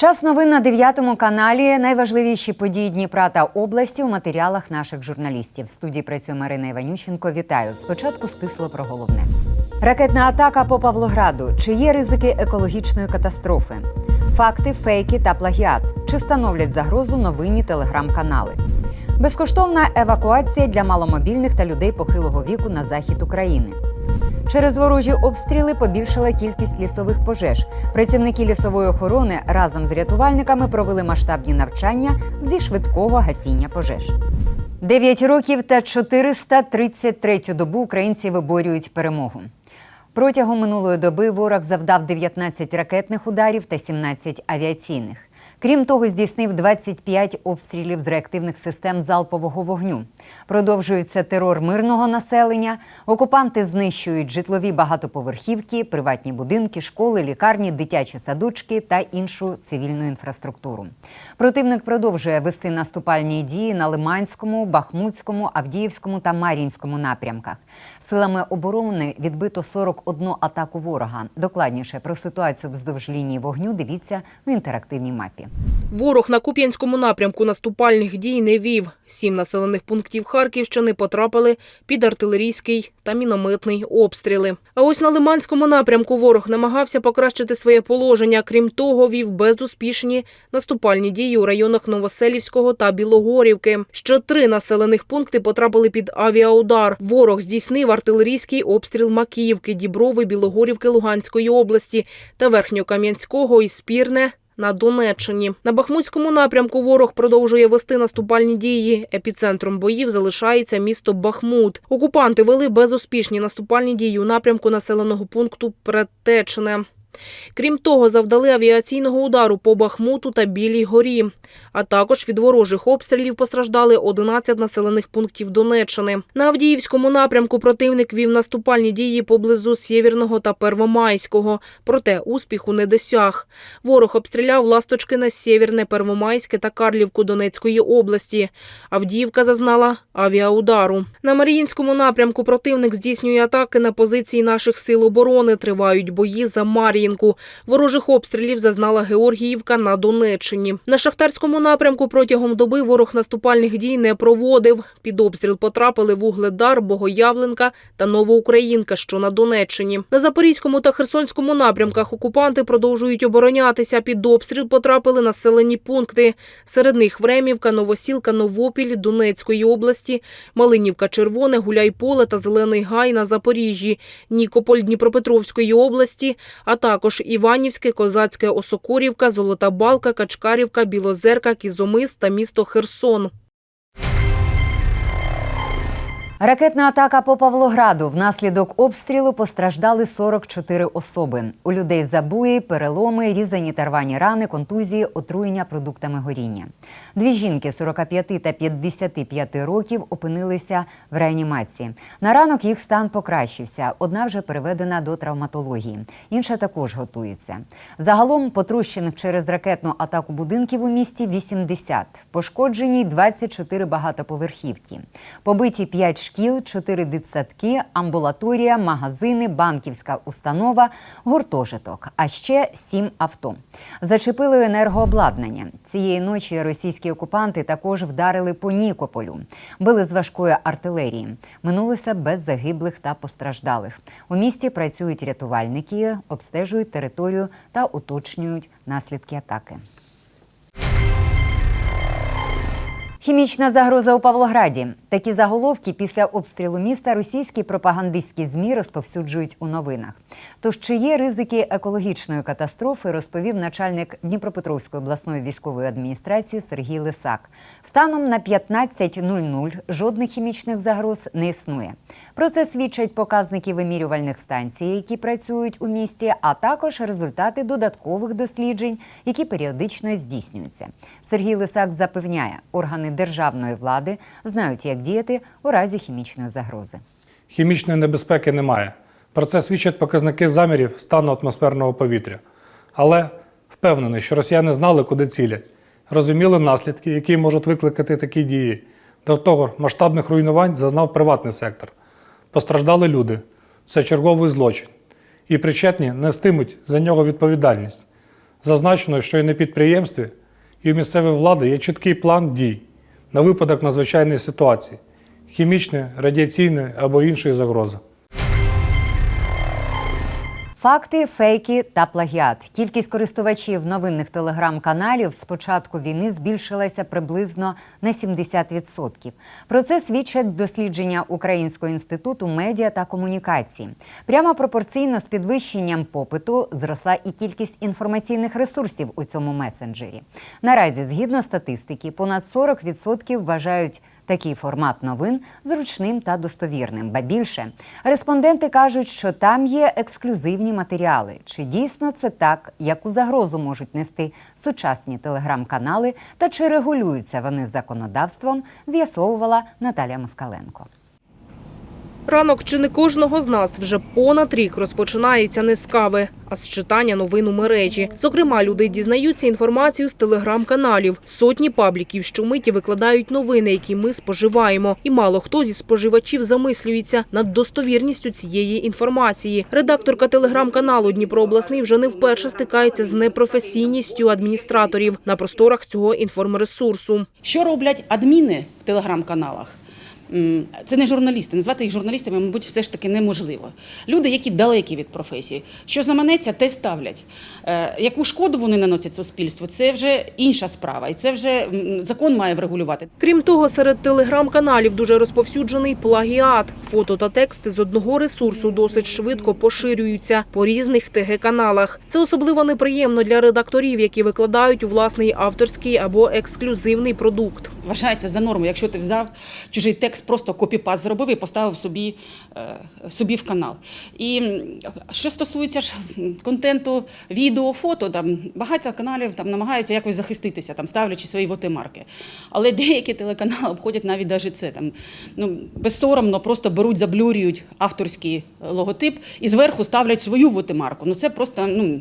Час новин на 9 каналі. Найважливіші події Дніпра та області у матеріалах наших журналістів. В студії працює Марина Іванющенко. Вітаю. Спочатку стисло про головне. Ракетна атака по Павлограду. Чи є ризики екологічної катастрофи? Факти, фейки та плагіат. Чи становлять загрозу новинні телеграм-канали? Безкоштовна евакуація для маломобільних та людей похилого віку на захід України. Через ворожі обстріли побільшила кількість лісових пожеж. Працівники лісової охорони разом з рятувальниками провели масштабні навчання зі швидкого гасіння пожеж. Дев'ять років та 433 добу українці виборюють перемогу. Протягом минулої доби ворог завдав 19 ракетних ударів та 17 авіаційних. Крім того, здійснив 25 обстрілів з реактивних систем залпового вогню. Продовжується терор мирного населення. Окупанти знищують житлові багатоповерхівки, приватні будинки, школи, лікарні, дитячі садочки та іншу цивільну інфраструктуру. Противник продовжує вести наступальні дії на Лиманському, Бахмутському, Авдіївському та Мар'їнському напрямках. Силами оборони відбито 41 атаку ворога. Докладніше про ситуацію вздовж лінії вогню дивіться в інтерактивній мапі. Ворог на Куп'янському напрямку наступальних дій не вів. Сім населених пунктів Харківщини потрапили під артилерійський та мінометний обстріли. А ось на Лиманському напрямку ворог намагався покращити своє положення. Крім того, вів безуспішні наступальні дії у районах Новоселівського та Білогорівки. Ще три населених пункти потрапили під авіаудар. Ворог здійснив артилерійський обстріл Макіївки, Діброви, Білогорівки Луганської області та Верхньокам'янського і Спірне на Донеччині. На Бахмутському напрямку ворог продовжує вести наступальні дії. Епіцентром боїв залишається місто Бахмут. Окупанти вели безуспішні наступальні дії у напрямку населеного пункту Предтечне. Крім того, завдали авіаційного удару по Бахмуту та Білій горі. А також від ворожих обстрілів постраждали 11 населених пунктів Донеччини. На Авдіївському напрямку противник вів наступальні дії поблизу Сєвєрного та Первомайського. Проте успіху не досяг. Ворог обстріляв ласточки на Сєвєрне, Первомайське та Карлівку Донецької області. Авдіївка зазнала авіаудару. На Маріїнському напрямку противник здійснює атаки на позиції наших сил оборони. Тривають бої за Мар'їнку. Ворожих обстрілів зазнала Георгіївка на Донеччині. На Шахтарському напрямку протягом доби ворог наступальних дій не проводив. Під обстріл потрапили Вугледар, Богоявленка та Новоукраїнка, що на Донеччині. На Запорізькому та Херсонському напрямках окупанти продовжують оборонятися. Під обстріл потрапили населені пункти. Серед них Времівка, Новосілка, Новопіль Донецької області, Малинівка, Червоне, Гуляйполе та Зелений Гай на Запоріжжі, Нікополь Дніпропетровської області, а також Іванівське, Козацьке, Осокорівка, Золота Балка, Качкарівка, Білозерка, Кізомис та місто Херсон. Ракетна атака по Павлограду. Внаслідок обстрілу постраждали 44 особи. У людей забої, переломи, різані та рвані рани, контузії, отруєння продуктами горіння. Дві жінки 45 та 55 років опинилися в реанімації. На ранок їх стан покращився. Одна вже переведена до травматології, інша також готується. Загалом потрощених через ракетну атаку будинків у місті 80, пошкоджені 24 багатоповерхівки, побиті 5 шкіл, 4 дитсадки, амбулаторія, магазини, банківська установа, гуртожиток, а ще 7 авто. Зачепили енергообладнання. Цієї ночі російські окупанти також вдарили по Нікополю, били з важкої артилерії. Минулося без загиблих та постраждалих. У місті працюють рятувальники, обстежують територію та уточнюють наслідки атаки. Хімічна загроза у Павлограді. Такі заголовки після обстрілу міста російські пропагандистські змі розповсюджують у новинах. Тож чи є ризики екологічної катастрофи, розповів начальник Дніпропетровської обласної військової адміністрації Сергій Лисак. Станом на 15.00 жодних хімічних загроз не існує. Про це свідчать показники вимірювальних станцій, які працюють у місті, а також результати додаткових досліджень, які періодично здійснюються. Сергій Лисак запевняє, органи державної влади знають, як діяти у разі хімічної загрози. Хімічної небезпеки немає. Про це свідчать показники замірів стану атмосферного повітря. Але впевнений, що росіяни знали, куди цілять, розуміли наслідки, які можуть викликати такі дії. До того масштабних руйнувань зазнав приватний сектор. Постраждали люди. Це черговий злочин. І причетні нестимуть за нього відповідальність. Зазначено, що і на підприємстві, і у місцевої влади є чіткий план дій на випадок надзвичайної ситуації хімічної, радіаційної або іншої загрози. Факти, фейки та плагіат. Кількість користувачів новинних телеграм-каналів з початку війни збільшилася приблизно на 70%. Про це свідчать дослідження Українського інституту медіа та комунікації. Прямо пропорційно з підвищенням попиту зросла і кількість інформаційних ресурсів у цьому месенджері. Наразі, згідно статистики, понад 40% вважають Такий формат новин зручним та достовірним. Ба більше респонденти кажуть, що там є ексклюзивні матеріали. Чи дійсно це так, яку загрозу можуть нести сучасні телеграм-канали, та чи регулюються вони законодавством, з'ясовувала Наталя Москаленко. Ранок чи не кожного з нас вже понад рік розпочинається не з кави, а з читання новин у мережі. Зокрема, люди дізнаються інформацію з телеграм-каналів. Сотні пабліків щомиті викладають новини, які ми споживаємо. І мало хто зі споживачів замислюється над достовірністю цієї інформації. Редакторка телеграм-каналу Дніпро обласний вже не вперше стикається з непрофесійністю адміністраторів на просторах цього інформресурсу. Що роблять адміни в телеграм-каналах? Це не журналісти. Назвати їх журналістами, мабуть, все ж таки неможливо. Люди, які далекі від професії. Що заманеться, те ставлять. Е, Яку шкоду вони наносять суспільству, це вже інша справа. І це вже закон має врегулювати. Крім того, серед телеграм-каналів дуже розповсюджений плагіат. Фото та тексти з одного ресурсу досить швидко поширюються по різних ТГ-каналах. Це особливо неприємно для редакторів, які викладають у власний авторський або ексклюзивний продукт. Вважається за норму, якщо ти взяв чужий текст, просто копіпаст зробив і поставив собі, е, собі в канал. І що стосується ж контенту відео, фото, там багато каналів там намагаються якось захиститися, там ставлячи свої вотимарки. Але деякі телеканали обходять навіть даже це там ну безсоромно, просто беруть, заблюрюють авторський логотип і зверху ставлять свою вотимарку. Ну це просто ну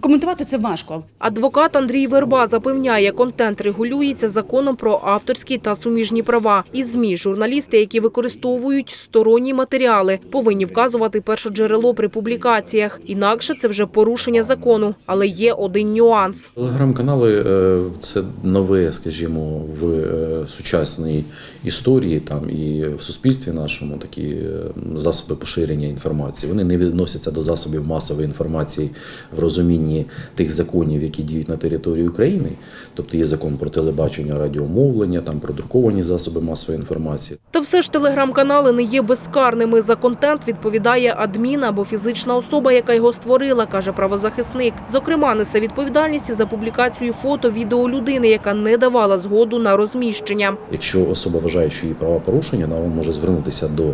коментувати це важко. Адвокат Андрій Верба запевняє, контент регулюється законом про авторські та суміжні права. І ЗМІ, журналісти, які використовують сторонні матеріали, повинні вказувати першоджерело при публікаціях. Інакше це вже порушення закону. Але є один нюанс. Телеграм-канали е, це нове, скажімо, в е, сучасній історії там і в суспільстві нашому такі е, засоби поширення інформації. Вони не відносяться до засобів масової інформації в розумінні тих законів, які діють на території України. Тобто є закон про телебачення, радіомовлення, там про друковані засоби масової інформації. Та все ж телеграм-канали не є безкарними. За контент відповідає адмін або фізична особа, яка його створила, каже правозахисник. Зокрема, несе відповідальність за публікацію фото, відео людини, яка не давала згоду на розміщення. Якщо особа вважає, що її права порушення, вона може звернутися до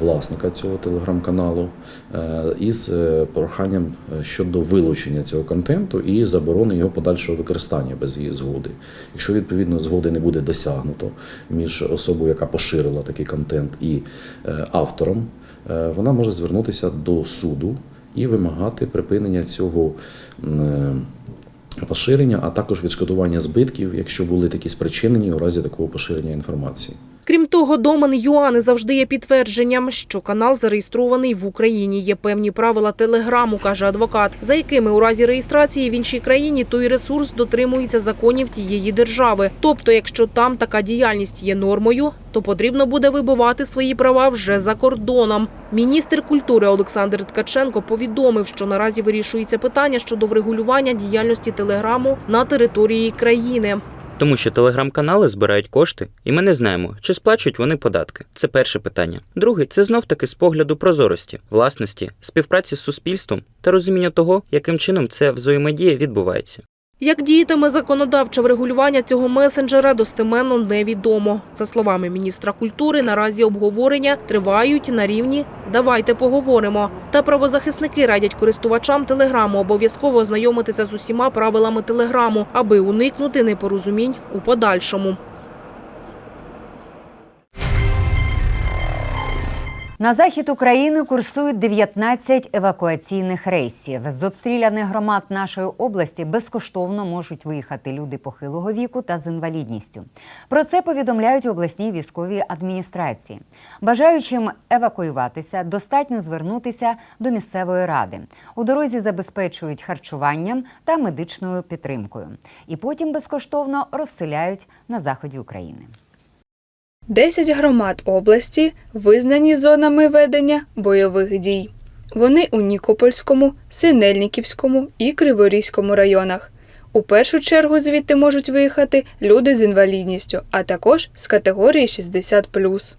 власника цього телеграм-каналу е, із е, проханням е, щодо вилучення цього контенту і заборони його подальшого використання без її згоди. Якщо відповідно згоди не буде досягнуто між особою, яка поширила такий контент, і е, автором, е, вона може звернутися до суду і вимагати припинення цього. е, Поширення, а також відшкодування збитків, якщо були такі спричинені у разі такого поширення інформації. Крім того, домен Юани завжди є підтвердженням, що канал зареєстрований в Україні. Є певні правила телеграму, каже адвокат, за якими у разі реєстрації в іншій країні той ресурс дотримується законів тієї держави. Тобто, якщо там така діяльність є нормою, то потрібно буде вибивати свої права вже за кордоном. Міністр культури Олександр Ткаченко повідомив, що наразі вирішується питання щодо врегулювання діяльності телеграму на території країни. Тому що телеграм-канали збирають кошти, і ми не знаємо, чи сплачують вони податки. Це перше питання. Друге, це знов таки з погляду прозорості, власності, співпраці з суспільством та розуміння того, яким чином це взаємодія відбувається. Як діятиме законодавче врегулювання цього месенджера, достеменно невідомо. За словами міністра культури, наразі обговорення тривають на рівні «давайте поговоримо». Та правозахисники радять користувачам телеграму обов'язково ознайомитися з усіма правилами телеграму, аби уникнути непорозумінь у подальшому. На захід України курсують 19 евакуаційних рейсів. З обстріляних громад нашої області безкоштовно можуть виїхати люди похилого віку та з інвалідністю. Про це повідомляють у обласній військовій адміністрації. Бажаючим евакуюватися, достатньо звернутися до місцевої ради. У дорозі забезпечують харчуванням та медичною підтримкою. І потім безкоштовно розселяють на заході України. 10 громад області визнані зонами ведення бойових дій. Вони у Нікопольському, Синельниківському і Криворізькому районах. У першу чергу звідти можуть виїхати люди з інвалідністю, а також з категорії 60+.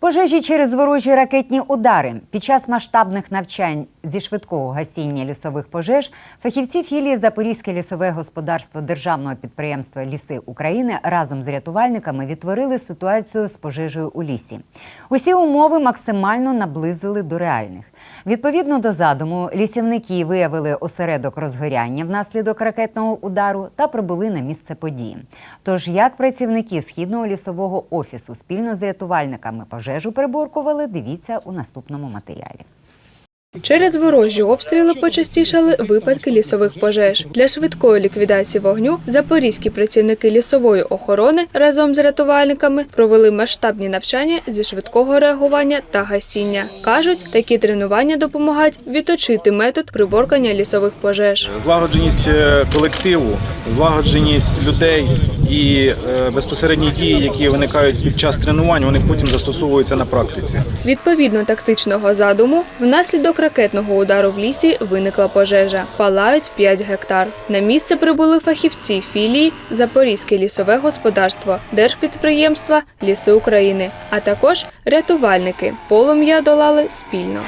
Пожежі через ворожі ракетні удари під час масштабних навчань зі швидкого гасіння лісових пожеж фахівці філії Запорізьке лісове господарство державного підприємства Ліси України разом з рятувальниками відтворили ситуацію з пожежею у лісі. Усі умови максимально наблизили до реальних. Відповідно до задуму, лісівники виявили осередок розгоряння внаслідок ракетного удару та прибули на місце події. Тож, як працівники східного лісового офісу спільно з рятувальниками пожежу приборкували, дивіться у наступному матеріалі. Через ворожі обстріли почастішали випадки лісових пожеж. Для швидкої ліквідації вогню запорізькі працівники лісової охорони разом з рятувальниками провели масштабні навчання зі швидкого реагування та гасіння. кажуть, такі тренування допомагають відточити метод приборкання лісових пожеж. Злагодженість е, колективу, злагодженість людей і е, безпосередні дії, які виникають під час тренувань, вони потім застосовуються на практиці. Відповідно тактичного задуму, внаслідок ракетного удару в лісі виникла пожежа. Палають 5 гектар. На місце прибули фахівці філії Запорізьке лісове господарство, держпідприємства Ліси України, а також рятувальники. Полум'я долали спільно.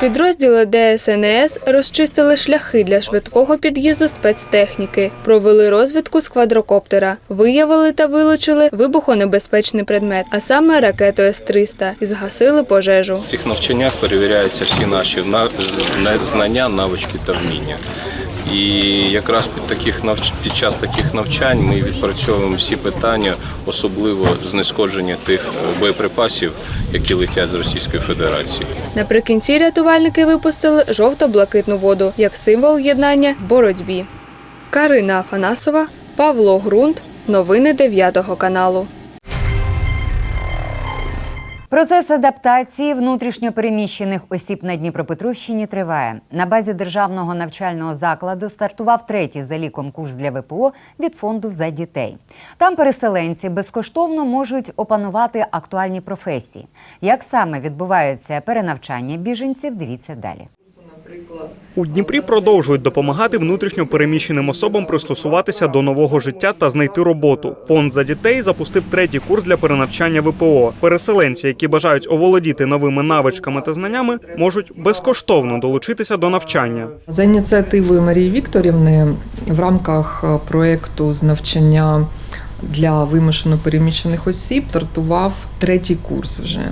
Підрозділи ДСНС розчистили шляхи для швидкого під'їзду спецтехніки, провели розвідку з квадрокоптера, виявили та вилучили вибухонебезпечний предмет, а саме ракету С-300, і згасили пожежу. В цих навчаннях перевіряються всі наші на- знання, навички та вміння. І якраз під таких навч... під час таких навчань ми відпрацьовуємо всі питання, особливо знешкодження тих е, боєприпасів, які летять з Російської Федерації. Наприкінці рятувальники випустили жовто-блакитну воду як символ єднання в боротьбі. Карина Афанасова, Павло Грунт. Новини 9 каналу. Процес адаптації внутрішньопереміщених осіб на Дніпропетровщині триває. На базі державного навчального закладу стартував третій за ліком курс для ВПО від фонду за дітей. Там переселенці безкоштовно можуть опанувати актуальні професії. Як саме відбувається перенавчання біженців, дивіться далі. У Дніпрі продовжують допомагати внутрішньо переміщеним особам пристосуватися до нового життя та знайти роботу. Фонд за дітей запустив третій курс для перенавчання ВПО. Переселенці, які бажають оволодіти новими навичками та знаннями, можуть безкоштовно долучитися до навчання. За ініціативою Марії Вікторівни в рамках е, проєкту з навчання для вимушено переміщених осіб стартував третій курс вже.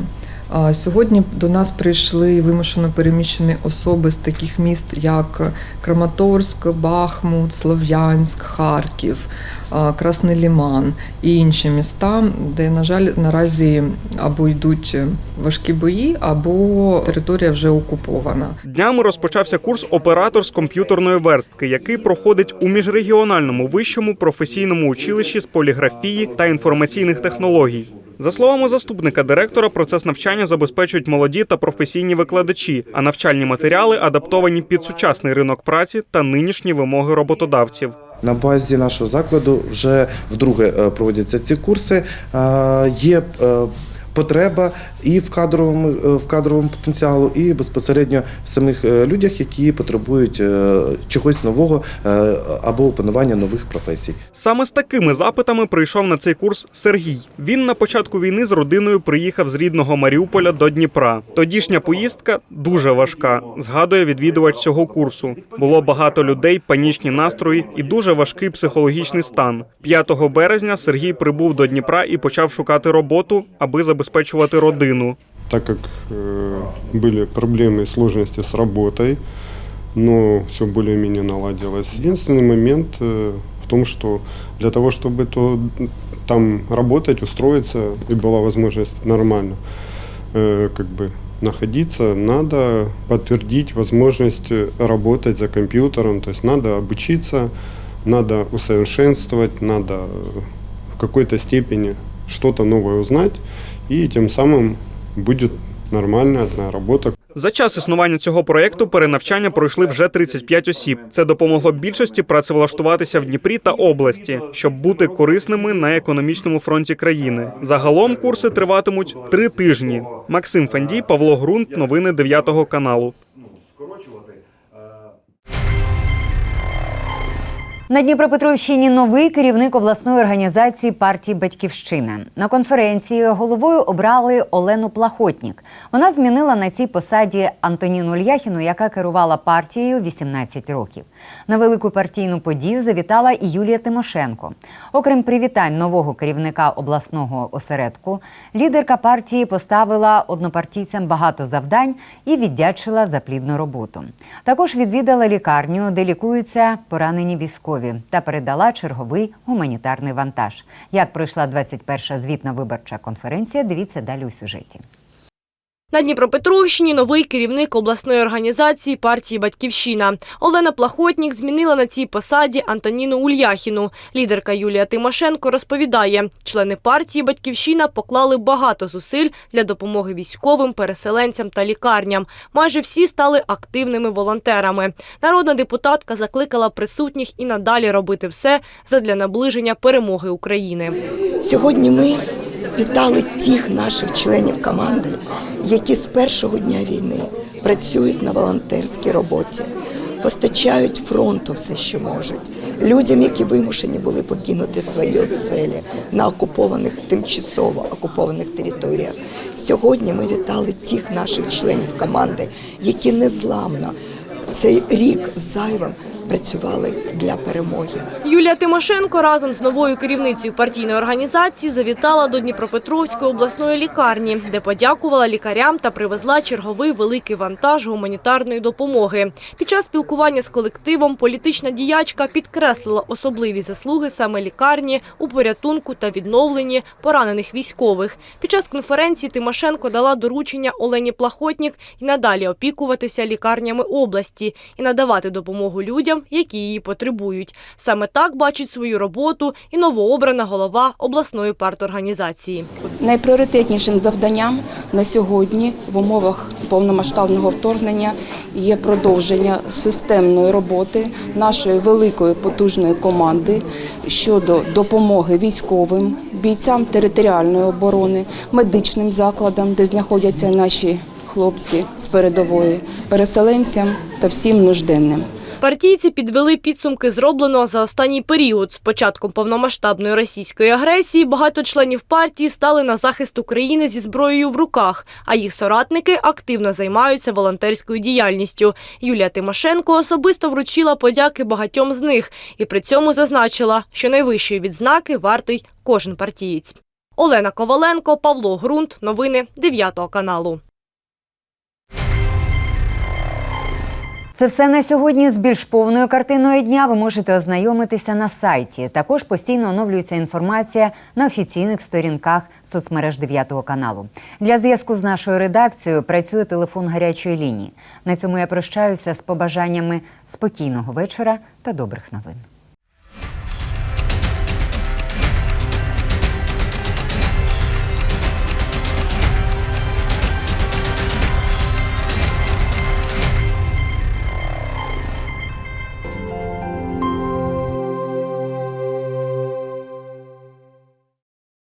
Сьогодні до нас прийшли вимушено переміщені особи з таких міст, як Краматорськ, Бахмут, Слов'янськ, Харків, Красний Ліман і інші міста, де, на жаль, наразі або йдуть важкі бої, або територія вже окупована. Днями розпочався курс оператор з комп'ютерної верстки, який проходить у міжрегіональному вищому професійному училищі з поліграфії та інформаційних технологій. За словами заступника директора, процес навчання забезпечують молоді та професійні викладачі, а навчальні матеріали адаптовані під сучасний ринок праці та нинішні вимоги роботодавців. На базі нашого закладу вже вдруге е, проводяться ці курси. Е, Є е, потреба і в кадровому, е, в кадровому потенціалу, і безпосередньо в самих е, людях, які потребують е, чогось нового або опанування нових професій. Саме з такими запитами прийшов на цей курс Сергій. Він на початку війни з родиною приїхав з рідного Маріуполя до Дніпра. Тодішня поїздка дуже важка, згадує відвідувач цього курсу. Було багато людей, панічні настрої і дуже важкий психологічний стан. 5 березня Сергій прибув до Дніпра і почав шукати роботу, аби забезпечувати родину. так как э, были проблемы и сложности с работой, но все более-менее наладилось. Единственный момент, э, в том, что для того, чтобы то, там работать, устроиться и была возможность нормально э, как бы находиться, надо подтвердить возможность э, работать за компьютером, то есть надо обучиться, надо усовершенствовать, надо э, в какой-то степени что-то новое узнать, и тем самым будет нормальная одна работа, За час існування цього проєкту перенавчання пройшли вже 35 осіб. Це допомогло більшості працевлаштуватися в Дніпрі та області, щоб бути корисними на економічному фронті країни. Загалом курси триватимуть три тижні. Максим Фандій, Павло Грунт, новини 9 каналу. На Дніпропетровщині новий керівник обласної організації партії Батьківщина. На конференції головою обрали Олену Плахотнік. Вона змінила на цій посаді Антоніну Ільяхіну, яка керувала партією 18 років. На велику партійну подію завітала і Юлія Тимошенко. Окрім привітань нового керівника обласного осередку, лідерка партії поставила однопартійцям багато завдань і віддячила за плідну роботу. Також відвідала лікарню, де лікуються поранені військові, та передала черговий гуманітарний вантаж. Як пройшла 21-ша звітна виборча конференція, дивіться далі у сюжеті. На Дніпропетровщині новий керівник обласної організації партії Батьківщина. Олена Плахотнік змінила на цій посаді Антоніну Ульяхіну. Лідерка Юлія Тимошенко розповідає, члени партії Батьківщина поклали багато зусиль для допомоги військовим, переселенцям та лікарням. Майже всі стали активними волонтерами. Народна депутатка закликала присутніх і надалі робити все задля наближення перемоги України. Сьогодні ми вітали тих наших членів команди, які з першого дня війни працюють на волонтерській роботі, постачають фронту все, що можуть. Людям, які вимушені були покинути свої оселі на окупованих, тимчасово окупованих територіях. Сьогодні ми вітали тих наших членів команди, які незламно цей рік зайвим працювали для перемоги. Юлія Тимошенко разом з новою керівницею партійної організації завітала до Дніпропетровської обласної лікарні, де подякувала лікарям та привезла черговий великий вантаж гуманітарної допомоги. Під час спілкування з колективом політична діячка підкреслила особливі заслуги саме лікарні у порятунку та відновленні поранених військових. Під час конференції Тимошенко дала доручення Олені Плахотнік і надалі опікуватися лікарнями області і надавати допомогу людям, які її потребують. Саме так бачить свою роботу і новообрана голова обласної парторганізації. Найпріоритетнішим завданням на сьогодні в умовах повномасштабного вторгнення є продовження системної роботи нашої великої потужної команди щодо допомоги військовим, бійцям територіальної оборони, медичним закладам, де знаходяться наші хлопці з передової, переселенцям та всім нужденним. Партійці підвели підсумки зробленого за останній період. З початком повномасштабної російської агресії багато членів партії стали на захист України зі зброєю в руках, а їх соратники активно займаються волонтерською діяльністю. Юлія Тимошенко особисто вручила подяки багатьом з них і при цьому зазначила, що найвищої відзнаки вартий кожен партієць. Олена Коваленко, Павло Грунт. Новини 9 каналу. Це все на сьогодні. З більш повною картиною дня ви можете ознайомитися на сайті. Також постійно оновлюється інформація на офіційних сторінках соцмереж 9 каналу. Для зв'язку з нашою редакцією працює телефон гарячої лінії. На цьому я прощаюся з побажаннями спокійного вечора та добрих новин.